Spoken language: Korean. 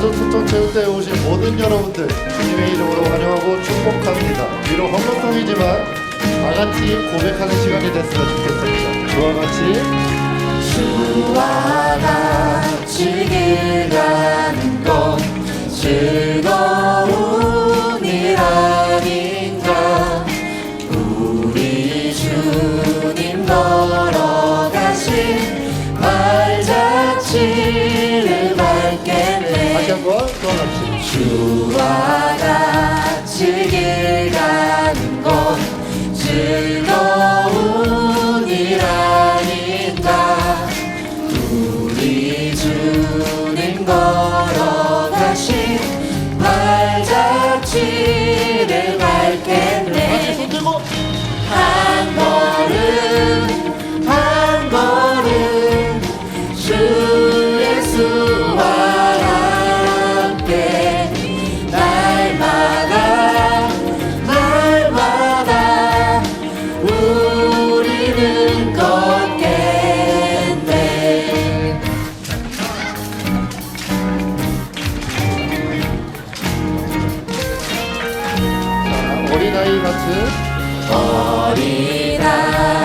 헌금통체육대에 오신 모든 여러분들 주님의 이름으로 환영하고 축복합니다. 비록 헌금통이지만 다 같이 고백하는 시간이 됐으면 좋겠습니다. 저와 같이 주와 같이 길 가는 건 즐거운 일 아닌가 우리 주님 걸 주와 같이 길 가는 건 어린아이 같은 어린아이